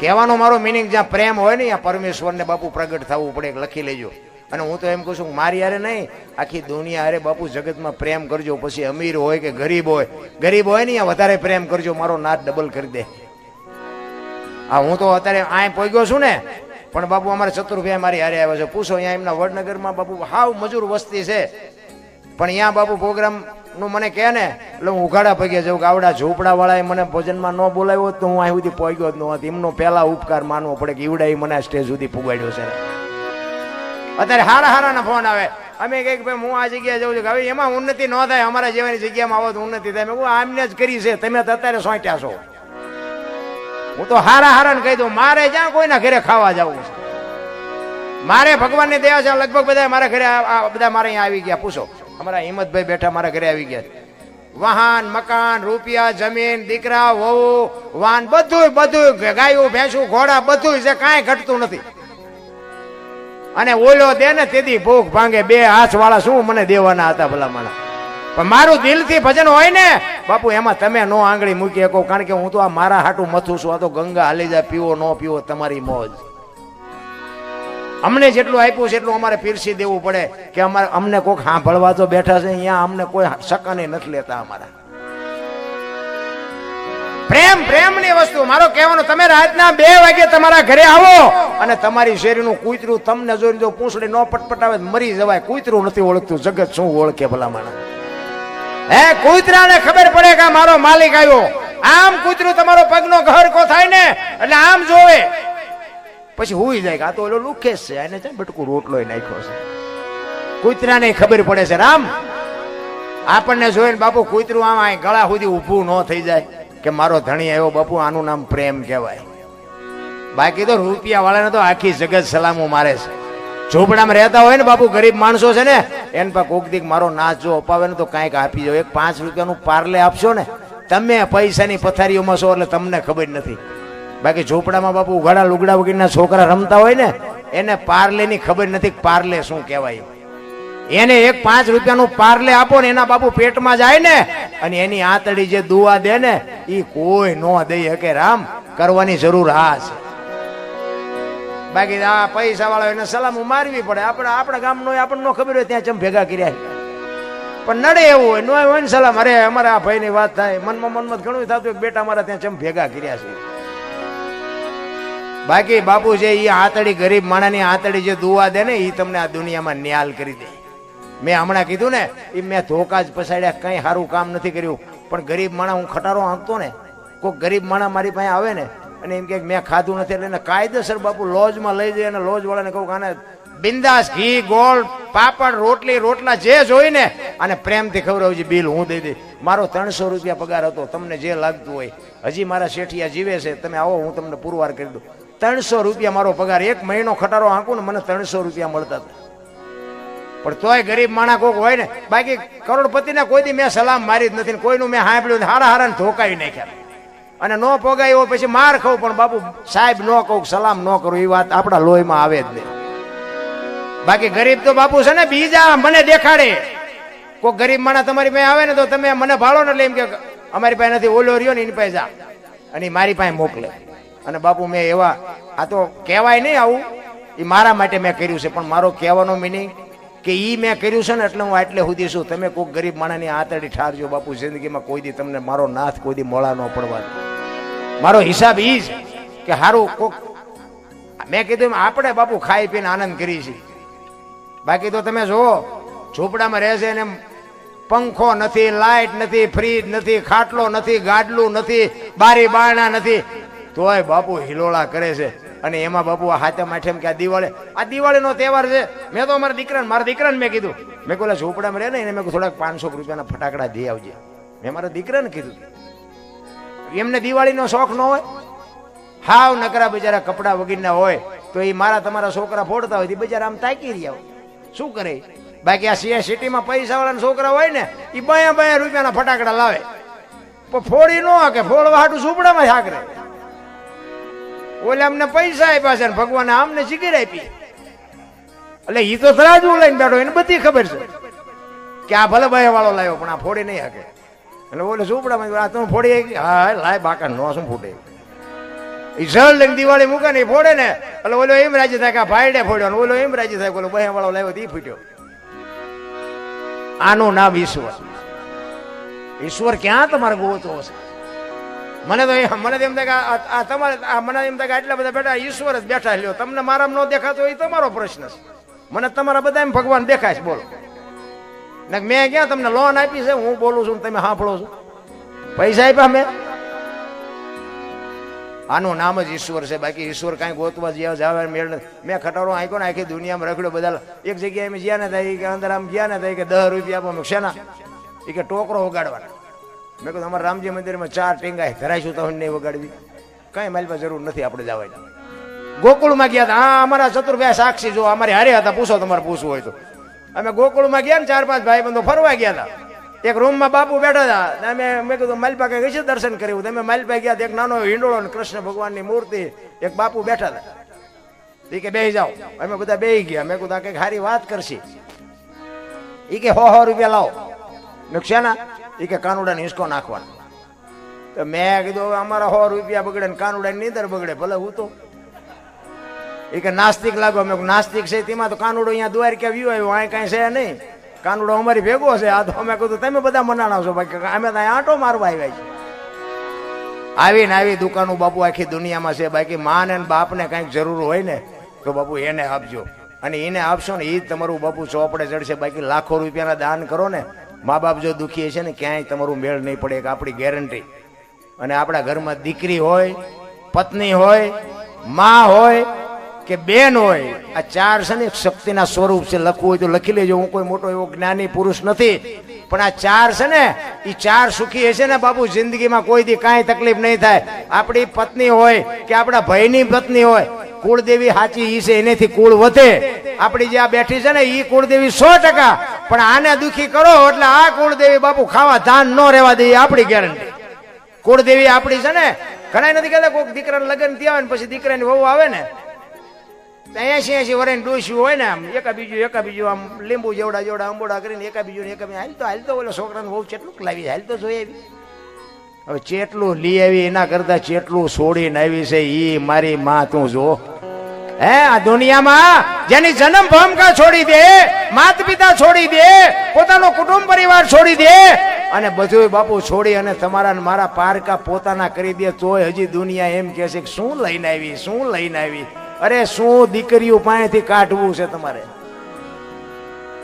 કહેવાનો મારો મિનિંગ જ્યાં પ્રેમ હોય ને ત્યાં પરમેશ્વરને બાપુ પ્રગટ થવું પડે લખી લેજો. અને હું તો એમ કહું છું, મારી હારે નહીં, આખી દુનિયા હારે બાપુ જગતમાં પ્રેમ કરજો, પછી અમીર હોય કે ગરીબ હોય. ગરીબ હોય ને ત્યાં વધારે પ્રેમ કરજો, મારો નાદ ડબલ કરી દે. હા, હું તો અત્યારે આય પોગ્યો છું ને, પણ બાપુ અમારે ચતુર્ભાઈ મારી હારે આવ્યા છે. પૂછો, અહીંયા એમના વડનગરમાં બાપુ હાવ મજૂર વસ્તી છે. પણ અહીંયા બાપુ પ્રોગ્રામ નું મને કહે ને એટલે હું ઉઘાડા પગે જાઉં, ગાવડા ઝૂંપડા વાળાએ મને ભોજનમાં ન બોલાવ્યો તો હું અહીં સુધી પહોંચ્યો જ ન હોત. એમનો પહેલા ઉપકાર માનવો પડે કે ઈવડા મને સ્ટેજ સુધી પુગાડ્યો છે. અત્યારે હારા હારાના ફોન આવે. અમે કંઈક ભાઈ, હું આ જગ્યાએ જઉં છું. હવે એમાં ઉન્નતિ ન થાય, અમારા જેવાની જગ્યામાં આવો તો ઉન્નતિ થાય. મેં આમને જ કરી છે, તમે તો અત્યારે સોંટ્યા છો. હું તો હારા હારાને કહી દઉં, મારે જ્યાં કોઈના ઘરે ખાવા જવું છે. મારે ભગવાનની દયા છે, લગભગ બધા મારા ઘરે બધા મારે અહીંયા આવી ગયા. પૂછો. અમારા હિંમતભાઈ બેઠા મારા ઘરે આવી ગયા વાહન, મકાન, રૂપિયા, જમીન, દીકરા, વહુ વાહન બધું બધું ગાયું, ભેંસું, ઘોડા બધું છે, કાંઈ ઘટતું નથી. અને ઓલો દે ને તેથી ભૂખ ભાંગે, બે હાથ વાળા શું મને દેવાના હતા ભલા મને પણ મારું દિલથી ભજન હોય ને, બાપુ, એમાં તમે નો આંગળી મૂકી શકો, કારણ કે હું તો આ મારા હાટું મથું છું, આ તો ગંગા હાલી જાય, પીવો, ન પીવો, તમારી મોજ. અમને જેટલું આપ્યું છે એટલું અમારે પીરસી દેવું પડે કે અમારે અમને કોઈક સાંભળવા તો બેઠા છે, અહીંયા અમને કોઈ સકાને નથી લેતા અમારા. પ્રેમ, પ્રેમની વસ્તુ. મારો કહેવાનો, તમે રાતના બે વાગે તમારા ઘરે આવો અને તમારી શેરીનું કૂતરું તમને જોઈને જો પૂંછડી ન પટપટાવે મરી જવાય. કૂતરું નથી ઓળખતું, જગત શું ઓળખે ભલા માણસ હે, કૂતરાને ખબર પડે કે મારો માલિક આવ્યો. આમ કૂતરું તમારો પગનો ઘર કો થાય ને? એટલે આમ જોવે. પછી હુઈ જાય કે આ તો ઓલો લુખે છે એને છે બટકું રોટલો નાખ્યો છે. કૂતરાને ખબર પડે છે, રામ, આપણને જોઈને બાપુ કૂતરું આમ આ ગળા સુધી ઊભું ન થઈ જાય કે મારો ધણી આવ્યો, બાપુ આનું નામ પ્રેમ કહેવાય. બાકી તો રૂપિયા વાળાને તો આખી જગત સલામો મારે છે. ઝૂંપડામાં રહેતા હોય ને બાપુ ગરીબ માણસો છે ને, એને પર કોક દીક મારો નાચ જો અપાવે ને તો કાંઈક આપી જાવ એક પાંચ રૂપિયાનું પાર્લે આપશો ને, તમે પૈસાની પથારીઓમાં છો એટલે તમને ખબર નથી. બાકી ઝૂંપડામાં બાપુ ઉઘાડા લુગડા વગેરેના છોકરા રમતા હોય ને, એને પાર્લેની ખબર નથી પાર્લે શું કહેવાય. એને એક પાંચ રૂપિયાનું પાર્લે આપો ને, એના બાપુ પેટમાં જાય ને, અને એની આંતળી જે દુવા દે ને એ કોઈ ન દઈ શકે. રામ, કરવાની જરૂર આ છે. બાકી આ પૈસા વાળા એને સલામ મારવી પડે. આપણે આપણા ગામનો આપણને ખબર હોય ત્યાં ચમ ભેગા કર્યા. પણ નડે એવું હોય, ન હોય ને સલામ. અરે અમારા આ ભાઈની વાત થાય. મનમાં મનમાં ઘણું થતું બેટા અમારા ત્યાં ચમ ભેગા કર્યા છે. બાકી બાપુ છે એ આંતળી ગરીબ માણાની આંતળી જે દુવા દે ને એ તમને આ દુનિયામાં ન્યાલ કરી દે. મેં હમણાં કીધું ને એ મેં ધોકા જ પસાડ્યા કંઈ સારું કામ નથી કર્યું. પણ ગરીબ માણા હું ખટારો આંકતો ને કોઈ ગરીબ માણા મારી પાસે આવે ને, અને એમ કે મેં ખાધું નથી, એટલે એને કાયદેસર બાપુ લોજમાં લઈ જાય અને લોજ વાળાને કહું કે આને બિંદાસ ઘી, ગોળ, પાપડ, રોટલી, રોટલા જે જોઈ ને અને પ્રેમથી ખવડાવજે બિલ હું દઈ દઈ મારો ત્રણસો રૂપિયા પગાર હતો, તમને જે લાગતું હોય. હજી મારા શેઠિયા જીવે છે, તમે આવો, હું તમને પુરવાર કરી દઉં. ત્રણસો રૂપિયા મારો પગાર. એક મહિનો ખટારો હાંકું ને મને ત્રણસો રૂપિયા મળતા હતા. પણ તોય ગરીબ માણા કોક હોય ને, બાકી કરોડપતિને કોઈ દી મેં સલામ મારી જ નથી કોઈનું મેં સાંભળ્યું. હારા હારા ધોકાવી નાખ્યા. અને નો પોગાયો પછી માર ખાવ પણ બાપુ સાહેબ નો કહું, સલામ ન કરું એ વાત આપણા લોહીમાં આવે જ નહીં. બાકી ગરીબ તો બાપુ છે ને, બીજા મને દેખાડે. કોઈ ગરીબ માણા તમારી પાસે આવે ને તો તમે મને ભાળો ને એટલે એમ કે અમારી પાસે નથી, ઓલો રહ્યો ને એની પાસે જા. અને મારી પાસે મોકલે. અને બાપુ મેં એવા, આ તો કહેવાય નહીં આવું, એ મારા માટે મેં કર્યું છે, પણ મારો કહેવાનો મિનિંગ કે એ મેં કર્યું છે ને એટલે હું આટલે સુધી છું. તમે કોઈ ગરીબ માણાની આતડી ઠારજો બાપુ, જિંદગીમાં કોઈ દી તમને મારો નાથ, કોઈ દી મોળા ન પડવા મારો હિસાબ એ છે કે સારું કોક, મેં કીધું આપણે બાપુ ખાઈ પીને આનંદ કરી છે બાકી તો તમે જુઓ, ઝૂંપડામાં રહે છે ને પંખો નથી લાઇટ નથી, ફ્રીજ નથી, ખાટલો નથી, ગાડલું નથી, બારી બારણા નથી. તોય બાપુ હિલોળા કરે છે. અને એમાં બાપુ આ હાથે માઠે કે આ દિવાળી, આ દિવાળીનો તહેવાર છે. મેં તો અમારા દીકરાને, મારા દીકરાને મેં કીધું. મેં કહું ઝૂંપડામાં રહે ને, એને મેં થોડાક પાંચસો રૂપિયાના ફટાકડા દઈ આવજે. મેં મારા દીકરાને કીધું. એમને દિવાળીનો શોખ ન હોય? હાવ નકરા બિચારા કપડા વગીરના હોય, તો એ મારા તમારા છોકરા ફોડતા હોય ઈ બિચારા આમ તાકી રહ્યા હોય. શું કરે બાકી આ સિયા સિટીમાં પૈસા વાળાના છોકરા હોય ને, એ બયા બયા રૂપિયાના ફટાકડા લાવે. પણ ફોડી ન કે ફોડવા હાટું ઝૂંપડામાં હાકરે. ઓલે અમને પૈસા આપ્યા છે ભગવાને આમને જીગીર આપી. એટલે એ તો સરાજુ લઈને બેઠો એને બધી ખબર છે કે આ ભલે ભાઈ વાળો લાવ્યો પણ આ ફોડી નહીં હકે એટલે ઓલે ઝૂંપડામાં આ તમે ફોડી હા લાય બાકા નો શું ફૂટે એ જળ લઈને દિવાળી મૂકે ને ફોડે ને, એટલે ઓલો એમ રાજી થાય કે ભાઈડે ફોડ્યો ને ઓલો એમ રાજી થાય ઓલો બહે વાળો લાવ્યો એ ફૂટ્યો. આનું નામ ઈશ્વર. ઈશ્વર ક્યાં તમારે ગોતો હશે? મને તો મને એમ થાય કે આ- તમારે મને એમ થાય કે આટલા બધા બેઠા ઈશ્વર જ બેઠા લ્યો. તમને મારામાં ન દેખાતો એ તમારો પ્રશ્ન છે. મને તમારા બધા એમ ભગવાન દેખાય છે, બોલો. ને મેં ક્યાં તમને લોન આપી છે? હું બોલું છું તમે સાંભળો છો. પૈસા આપ્યા મેં. આનું નામ જ ઈશ્વર છે. બાકી ઈશ્વર કાંઈ ગોતવા જ્યાં જાવે મેળ મેં ખટારો આંક્યો ને આખી દુનિયામાં રખડ્યો બધા એક જગ્યાએ અમે જ્યાં ને થાય કે અંદર આમ ગયા ને થાય કે દસ રૂપિયા આપો. શેના? એ કે, ટોકરો વગાડવાના મેં કહ્યું અમારા રામજી મંદિરમાં ચાર ટેંગા ધરાઈશું તો નહીં વગાડવી. કાંઈ પાસે જરૂર નથી આપણે જવાની. ગોકુળમાં ગયા હતા. હા, અમારા ચતુર્ભાઈ સાક્ષી, જો અમારે હારે હતા, પૂછો તમારે પૂછવું હોય તો. અમે ગોકુળમાં ગયા ને ચાર પાંચ ભાઈ બંધો ફરવા ગયા હતા. એક રૂમમાં બાપુ બેઠા હતા. અમે, મેં કીધું, માલપા કઈ છે દર્શન કર્યું? તમે માલપા ગયા એક નાનો હિંડોળો ને કૃષ્ણ ભગવાનની મૂર્તિ. એક બાપુ બેઠા હતા. એ કે બે જાઓ. અમે બધા બે ગયા. મેં કીધું કંઈક સારી વાત કરશી. એ કે, હો હો, રૂપિયા લાવો. શેના? એ કે કાનુડાને હિંચકો નાખવાનો. તો મેં કીધું, હવે અમારા સો રૂપિયા બગડે ને કાનુડાની નીંદર બગડે, ભલે હું તો. એ કે નાસ્તિક લાગો. અમે નાસ્તિક છે, તેમાં તો કાનુડો અહીંયા દ્વારકા વ્યુ આવ્યો? અહીં કાંઈ છે નહીં. કાનુડો અમારી ભેગો છે. આ તો અમે કીધું, તમે બધા મનાણા છો બાકી અમે ત્યાં આંટો મારવા આવ્યા છીએ. આવીને આવી દુકાનો બાપુ આખી દુનિયામાં છે. બાકી માને ને બાપને કાંઈક જરૂર હોય ને, તો બાપુ એને આપજો. અને એને આપશો ને એ જ તમારું બાપુ ચોપડે ચડશે. બાકી લાખો રૂપિયાના દાન કરો ને મા બાપ જો દુખી છે ને, ક્યાંય તમારું મેળ નહીં પડે કે આપણી ગેરંટી અને આપણા ઘરમાં દીકરી હોય, પત્ની હોય, માં હોય, કે બેન હોય, આ ચાર છે ને શક્તિના સ્વરૂપ છે, લખવું હોય તો લખી લેજો. હું કોઈ મોટો એવો જ્ઞાની પુરુષ નથી, પણ આ ચાર છે ને એ ચાર સુખી હશે ને, બાપુ, જિંદગીમાં કોઈ દી કાંઈ તકલીફ નહીં થાય. આપણી પત્ની હોય કે આપણા ભાઈની પત્ની હોય, કુળદેવી સાચી ઈ છે, એનેથી કુળ વધે. આપણી જે આ બેઠી છે ને એ કુળદેવી સો ટકા પણ આને દુખી કરો એટલે આ કુળદેવી બાપુ ખાવા ધાન ન રહેવા દે આપણી ગેરંટી કુળદેવી આપણી છે ને ઘણા નથી કહેતા કોઈક દીકરાને લગ્ન થયા ને પછી દીકરાની વહુ આવે ને એસી એસી વરાઈને ડોસ્યું હોય ને આમ, એકા બીજું એકા બીજું આમ લીંબુ જેવડા જેવડા અંબોડા કરીને એકા બીજું એકા બીજું. હાલ તો હાલ તો ઓલો છોકરાને બહુ ચેટલું લાવી હાલતો જોઈ આવી. હવે ચેટલું લઈ આવી, એના કરતા ચેટલું છોડીને આવી છે એ મારી માં તું જો. હે, આ દુનિયામાં જેની જન્મ ભૂમિકા છોડી દે માતા પિતા છોડી દે, પોતાનો કુટુંબ પરિવાર છોડી દે, અને બધું બાપુ છોડી અને તમારા મારા પારકા પોતાના કરી દે, તોય હજી દુનિયા એમ કહે છે કે શું લઈને આવી, શું લઈને આવી? અરે, શું દીકરીઓ પાસેથી કાઢવું છે તમારે?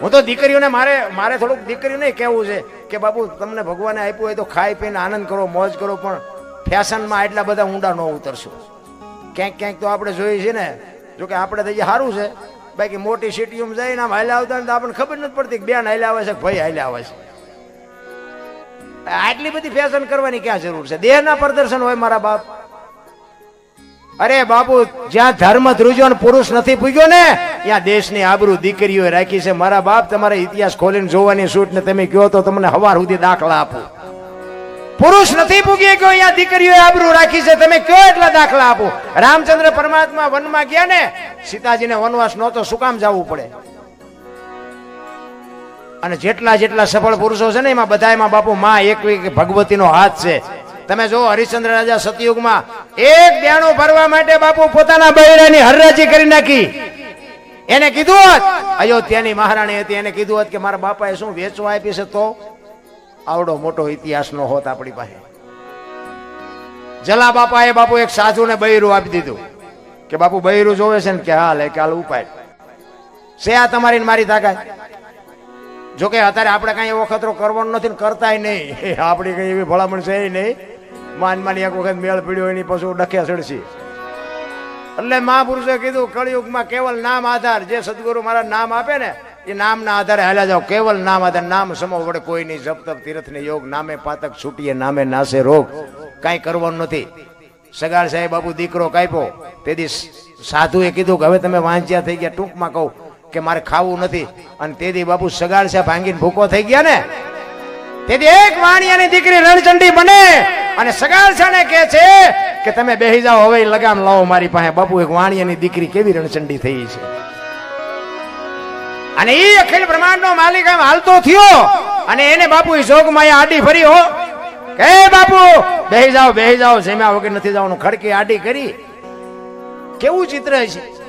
હું તો દીકરીઓને મારે મારે થોડુંક દીકરીઓને કહેવું છે કે બાપુ, તમને ભગવાને આપ્યું હોય તો ખાઈ પીને આનંદ કરો, મોજ કરો, પણ ફેશનમાં એટલા બધા ઊંડા ન ઉતરશો. ક્યાંક ક્યાંક તો આપણે જોઈએ છીએ ને જો કે આપણે તો સારું છે. બાકી મોટી સિટીઓમાં જઈને આમ હાલ્યા આવતા ને તો આપણને ખબર નથી પડતી કે બેન હાલ્યા આવે છે ભાઈ હાલ્યા આવે છે. આટલી બધી ફેશન કરવાની ક્યાં જરૂર છે? દેહના પ્રદર્શન હોય મારા બાપ. અરે બાપુ, જ્યાં ધર્મ ધ્રુજો પુરુષ નથી પૂગ્યો ને, ત્યાં દેશની આબરૂ દીકરીઓ રાખી છે. મારા બાપ, તમારે ઇતિહાસ ખોલીને જોવાની છૂટ ને તમે કહો તો તમને હવાર સુધી દાખલા આપું. પુરુષ નથી પૂગી ગયો, અહીંયા દીકરીઓએ આબરૂ રાખી છે. તમે કયો એટલા દાખલા આપો? રામચંદ્ર પરમાત્મા વનમાં ગયા ને, સીતાજીને વનવાસ નહોતો, શું કામ જવું પડે? અને જેટલા જેટલા સફળ પુરુષો છે ને, એમાં બધાયમાં બાપુ માં એક ભગવતીનો હાથ છે. તમે જો હરિશ્ચંદ્ર રાજા સતયુગમાં એક દેણું ભરવા માટે બાપુ પોતાના બૈરાની હરરાજી કરી નાખી. એને કીધું હોત, અયોધ્યાની મહારાણી હતી. એને કીધું હોત કે, મારા બાપાએ શું વેચવા આપી છે તો? આવડો મોટો ઇતિહાસ નો હોત આપણી પાસે. જલા બાપાએ બાપુ એક સાધુને બૈરું આપી દીધું કે બાપુ બૈરું જોવે છે ને કે હાલ એ કે ઉપાય છે આ તમારી મારી તાકાત? જોકે અત્યારે આપણે કાંઈ એવો ખતરો કરવાનો નથી ને કરતાય નહીં. આપણી કઈ એવી ભલામણ છે નહીં. માન માની એક વખત મેળ પીડ્યો એની પશુ ડખે ચડશી એટલે મહાપુરુષે કીધું, કળિયુગમાં કેવલ નામ આધાર. જે સદગુરુ મારા નામ આપે ને એ નામના આધારે હાલ્યા જાઓ. કેવલ નામ આધાર નામ સમો વડે કોઈ નહીં જપ તપ તીર્થ ને યોગ, નામે પાતક છૂટીએ, નામે નાશે રોગ, કાંઈ કરવાનું નથી. સગાળ સાહેબ, બાપુ દીકરો કાપ્યો. તેથી સાધુએ કીધું કે હવે તમે વાંચ્યા થઈ ગયા. ટૂંકમાં કહું કે મારે ખાવું નથી. અને તેથી બાપુ સગાળ સાહેબ ભાંગીને ભૂકો થઈ ગયા ને? તેથી એક વાણિયાની દીકરી રણચંડી બને અને સગાળ સાને કહે છે કે તમે બેહી જાઓ, હવે લગામ લાવો મારી પાસે. બાપુ, એક વાણિયાની દીકરી કેવી રણચંડી થઈ છે? અને એ અખિલ બ્રહ્માંડનો માલિક એમ હાલતો થયો. અને એને બાપુ જોગમાં આડી ફરી હો. કે બાપુ, બેહી જાઓ બેહી જાઓ, સેમ્યા વગર નથી જવાનું. ખડકી આડી કરી. કેવું ચિત્ર છે